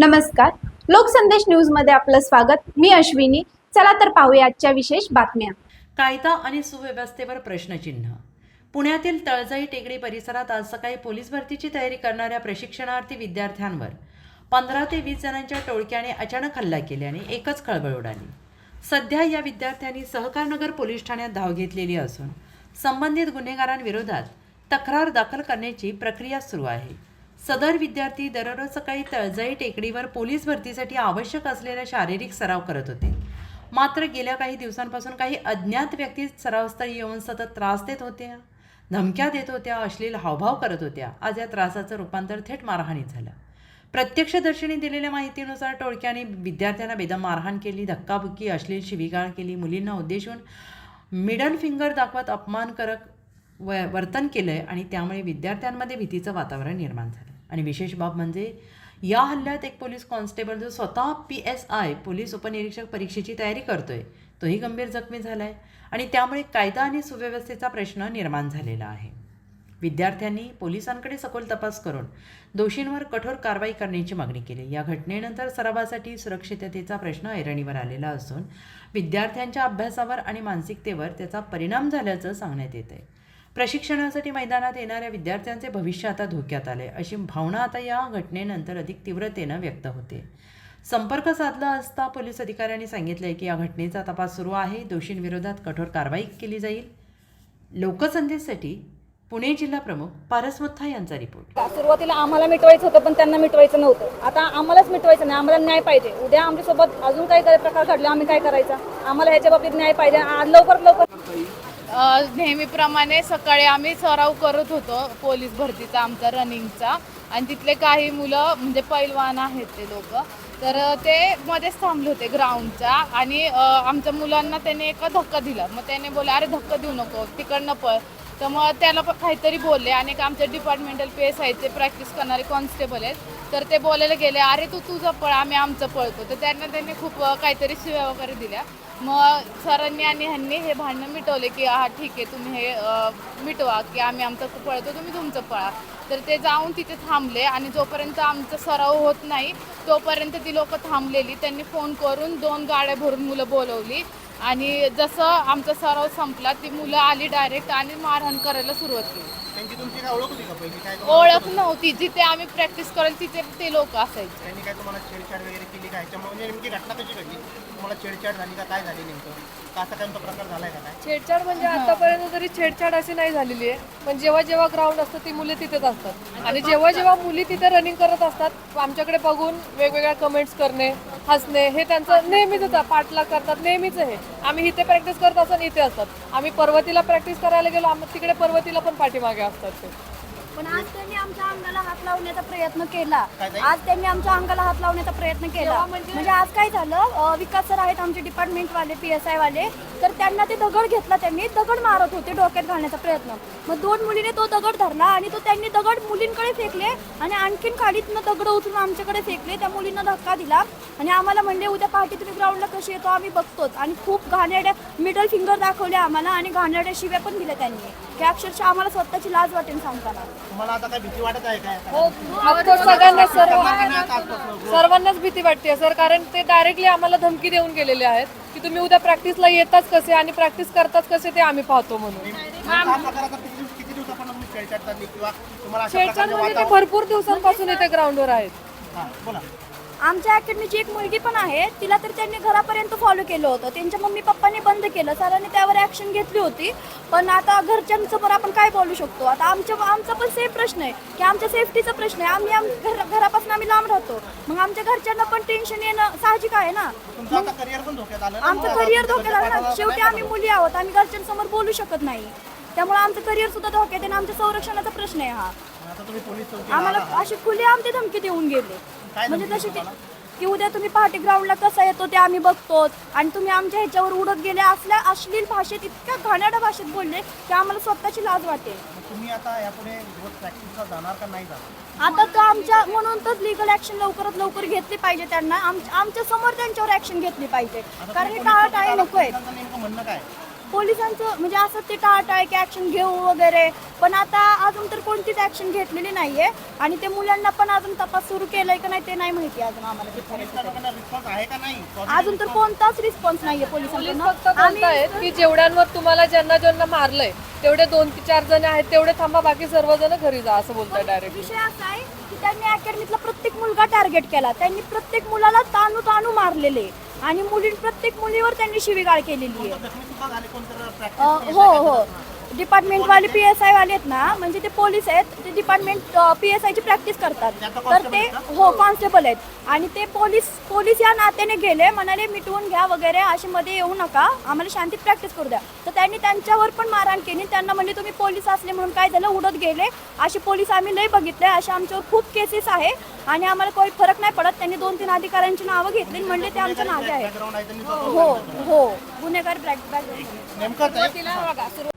नमस्कार. लोकसंदेश न्यूजमध्ये आपलं स्वागत. मी अश्विनी. चला तर पाहूया आजच्या विशेष बातम्या. कायदा आणि सुव्यवस्थेवर प्रश्नचिन्ह. पुण्यातील तळजाई टेकडी परिसरात आज सकाळी पोलीस भरतीची तयारी करणाऱ्या प्रशिक्षणार्थी विद्यार्थ्यांवर पंधरा ते वीस जणांच्या टोळक्याने अचानक हल्ला केल्याने एकच खळबळ उडाली. सध्या या विद्यार्थ्यांनी सहकारनगर पोलीस ठाण्यात धाव घेतलेली असून संबंधित गुन्हेगारांविरोधात तक्रार दाखल करण्याची प्रक्रिया सुरू आहे. सदर विद्यार्थी दररोज सकाळी तळजाई टेकडीवर पोलीस भरतीसाठी आवश्यक असलेला शारीरिक सराव करत होते. मात्र गेल्या काही दिवसांपासून काही अज्ञात व्यक्ती सरावस्थळी येऊन सतत त्रास देत होत्या धमक्या देत होत्या अश्लील हावभाव करत होत्या. आज या त्रासाचं रूपांतर थेट मारहाणीत झालं. प्रत्यक्षदर्शनी दिलेल्या माहितीनुसार टोळक्याने विद्यार्थ्यांना बेदम मारहाण केली धक्काबुक्की अश्लील शिवीगाळ केली. मुलींना उद्देशून मिडल फिंगर दाखवत अपमानकारक व वर्तन केलं आहे आणि त्यामुळे विद्यार्थ्यांमध्ये भीतीचं वातावरण निर्माण झालं. आणि विशेष बाब म्हणजे या हल्ल्यात एक पोलीस कॉन्स्टेबल जो स्वतः पी एस आय पोलीस उपनिरीक्षक परीक्षेची तयारी करतोय तोही गंभीर जखमी झाला आहे आणि त्यामुळे कायदा आणि सुव्यवस्थेचा प्रश्न निर्माण झालेला आहे. विद्यार्थ्यांनी पोलिसांकडे सखोल तपास करून दोषींवर कठोर कारवाई करण्याची मागणी केली. या घटनेनंतर सरावासाठी सुरक्षिततेचा प्रश्न ऐरणीवर आलेला असून विद्यार्थ्यांच्या अभ्यासावर आणि मानसिकतेवर त्याचा परिणाम झाल्याचं सांगण्यात येत आहे प्रशिक्षणासाठी मैदानात येणाऱ्या विद्यार्थ्यांचे भविष्य आता धोक्यात आले. अशी भावना आता या घटनेनंतर अधिक तीव्रतेनं व्यक्त होते. संपर्क साधला असता पोलीस अधिकाऱ्यांनी सांगितले की या घटनेचा तपास सुरू आहे. दोषींविरोधात कठोर कारवाई केली जाईल. लोकसंदेशसाठी पुणे जिल्हा प्रमुख पारस मुथा यांचा रिपोर्ट. सुरुवातीला आम्हाला मिटवायचं होतं पण त्यांना मिटवायचं नव्हतं. आता आम्हालाच मिटवायचं नाही. आम्हाला न्याय पाहिजे. उद्या आमच्यासोबत अजून काही प्रकार घडले आम्ही काय करायचं? आम्हाला ह्याच्या बाबतीत न्याय पाहिजे. आज लवकरात लवकर नेहमीप्रमाणे सकाळी आम्ही सराव करत होतो पोलीस भरतीचा आमचा रनिंगचा. आणि तिथले काही मुलं म्हणजे पैलवान आहेत ते लोक. तर ते मध्येच थांबले होते ग्राउंडच्या. आणि आमच्या मुलांना त्याने एक धक्का दिला. मग त्याने बोला अरे धक्का देऊ नको. तिकडनं पळ. तर मग त्याला पण काहीतरी बोलले. आणि एक आमचे डिपार्टमेंटल पी एस ते प्रॅक्टिस करणारे कॉन्स्टेबल आहेत. तर ते बोलायला गेले अरे तू तुझं पळ आम्ही आमचं पळतो. तर त्यांना त्यांनी खूप काहीतरी शिव्या वगैरे दिल्या. मग सरांनी आणि ह्यांनी हे भांडणं मिटवले की हा ठीक आहे तुम्ही हे मिटवा की आम्ही आमचं पळतो तुम्ही तुमचं पळा. तर ते जाऊन तिथे थांबले आणि जोपर्यंत आमचा सराव होत नाही तोपर्यंत ती लोक थांबलेली. त्यांनी फोन करून दोन गाड्या भरून मुलं बोलवली. आणि जसं आमचा सराव संपला ती मुलं आली डायरेक्ट आणि मारहाण करायला सुरुवात केली. त्यांची तुमची काय ओळख होती का पहिली? काय ओळख नव्हती. जिथे आम्ही प्रॅक्टिस करेल तिथे ते लोक असायचे. त्यांनी काय तुम्हाला छेडछाड वगैरे केली का? ह्याच्यामुळे म्हणजे नेमकी घटना कशी घडली? तुम्हाला छेडछाड झाली का? काय झाली नेमकं? का असा काय तो प्रकार झालाय का काय? छेडछाड म्हणजे आतापर्यंत तरी छेडछाड अशी नाही झालेली आहे. पण जेव्हा जेव्हा ग्राउंड असतं ती मुले तिथेच असतात. आणि जेव्हा जेव्हा मुली तिथे रनिंग करत असतात आमच्याकडे बघून वेगवेगळ्या कमेंट्स करणे हसणे हे त्यांचं नेहमीच होतं. पाठलाग करतात नेहमीच आहे. आम्ही इथे प्रॅक्टिस करत असताना इथे असतात. आम्ही पर्वतीला प्रॅक्टिस करायला गेलो आम्ही तिकडे पर्वतीला पण पाठीमागे असतात ते. पण आज त्यांनी आमच्या अंगाला हात लावण्याचा प्रयत्न केला? आज त्यांनी आमच्या अंगाला हात लावण्याचा प्रयत्न केला. म्हणजे आज काय झालं? अं, विकास सर आहेत आमचे डिपार्टमेंटवाले पी एस आय वाले तर त्यांना ते दगड घेतला त्यांनी. दगड मारत होते डोक्यात घालण्याचा प्रयत्न. मग दोन मुलीने तो दगड धरला आणि तो त्यांनी दगड मुलींकडे फेकले आणि आणखीन खालीतनं दगड उचलून आमच्याकडे फेकले. त्या मुलींना धक्का दिला. आणि आम्हाला म्हणले उद्या पहाटे तुम्ही ग्राउंडला कशी येतो? आम्ही बघतोच. आणि खूप घाणेरड्या मिडल फिंगर दाखवले आम्हाला आणि घाणेरड्या शिव्या पण दिल्या त्यांनी. की अक्षरशः आम्हाला स्वतःची लाज वाटेल सांगताना. तुम्हाला आता काय भीती वाटत आहे काय? ऑफकोर्स सगळ्यांना सर्व करणार नाही आता आजपासून. सर्वांनाच भीती वाटते सर कारण ते डायरेक्टली आम्हाला धमकी देऊन गेलेले आहेत की तुम्ही उद्या प्रॅक्टिसला येताच कसे आणि प्रॅक्टिस करताच कसे ते आम्ही पाहतो म्हणून. हा प्रकार आता किती दिवस- किती दिवसापासून तुम्ही छेडछाड चालली किंवा तुम्हाला अशा छेडछाड प्रकारचे म्हणजे ते वातावरण भरपूर दिवसांपासून इथे ग्राउंडवर आहेत. हा बोला. आमच्या अकॅडमीची एक मुलगी पण आहे. तिला तर त्यांनी घरापर्यंत फॉलो केलं होतं. त्यांच्या मम्मी पप्पांनी बंद केलं. सरांनी त्यावर ॲक्शन घेतली होती. पण आता घरच्यांचं पण आपण काय बोलू शकतो? आता आमच्या आमचा पण सेम प्रश्न आहे. की आमच्या सेफ्टीचा प्रश्न आहे. आम्ही आम घर घरापासून आम्ही लांब राहतो. मग आमच्या घरच्यांना पण टेन्शन येणं साहजिक आहे ना. आमचं करिअर धोक्यात आलं ना? शेवटी आम्ही मुली आहोत आम्ही घरच्यांसमोर बोलू शकत नाही. त्यामुळे आमचं करिअर सुद्धा धोक्यात आहे आणि आमच्या संरक्षणाचा प्रश्न आहे हा? आता तुम्ही पोलीस चौकीला आम्हाला आला. अशी खुली आमची धमकी देऊन गेले. काय म्हणजे धमकी तशी ते तुम्हाला? की उद्या तुम्ही पहाटे ग्राउंडला कसा येतो ते आम्ही बघतो आणि तुम्ही आमच्या ह्याच्यावर उडत गेले असल्या अश्लील भाषेत इतक्या घाणेरड्या भाषेत बोलले की आम्हाला स्वतःची लाज वाटेल मग तुम्ही आता यापुढे रोज प्रॅक्टिसला जाणार का नाही जाणार? आता तर आमच्या म्हणून तर लिगल ऍक्शन लवकरात लवकर घेतली पाहिजे त्यांना. आम- आमच्यासमोर त्यांच्यावर ऍक्शन घेतली पाहिजे. आता कारण हे पोलीस नको नेमकं म्हणणं काय? पोलिसांचं म्हणजे असं ते टाळटाळ की ऍक्शन घेऊ वगैरे. पण आता अजून तर कोणतीच ऍक्शन घेतलेली नाहीये. आणि ते मुलांना पण अजून तपास सुरू केलाय का नाही ते नाही माहिती अजून आम्हाला रिस्पॉन्स आहे का नाही? अजून तर कोणताच रिस्पॉन्स नाहीये पोलीस पोलिसांकडून फक्त बोलतायत की जेवढ्यांवर तुम्हाला ज्यांना ज्यांना मारलंय तेवढे दोन ते चार जण आहेत तेवढे थांबा बाकी सर्वजण घरी जा असं बोलताय डायरेक्ट विषय असा आहे की त्यांनी अकॅडमीतला प्रत्येक मुलगा टार्गेट केला. त्यांनी प्रत्येक मुलाला ताणू ताणू मारलेले. आणि मुली प्रत्येक मुलीवर त्यांनी शिवीगाळ केलेली आहे. हो हो. डिपार्टमेंटवाले पी एस आय वाले आहेत ना म्हणजे ते पोलीस आहेत ते डिपार्टमेंट पी एस आयची प्रॅक्टिस करतात. तर ते? हो कॉन्स्टेबल आहेत. आणि ते पोलीस पोलीस या नात्याने गेले म्हणाले मिटवून घ्या वगैरे असे मध्ये येऊ नका आम्हाला शांतीत प्रॅक्टिस करू द्या. तर त्यांनी त्यांच्यावर पण मारहाण केली. त्यांना म्हणले तुम्ही पोलीस असले म्हणून काय झालं? उडत गेले. असे पोलीस आम्ही लय बघितले असे आमच्यावर खूप केसेस आहे आणि आम्हाला काही फरक नाही पडत. त्यांनी दोन तीन अधिकाऱ्यांची नावं घेतली. आणि म्हणले ते आमच्या आहेत. बॅकग्राऊंड आहे हो हो. गुन्हेगार ब्लॅक बॅक नेमकं ते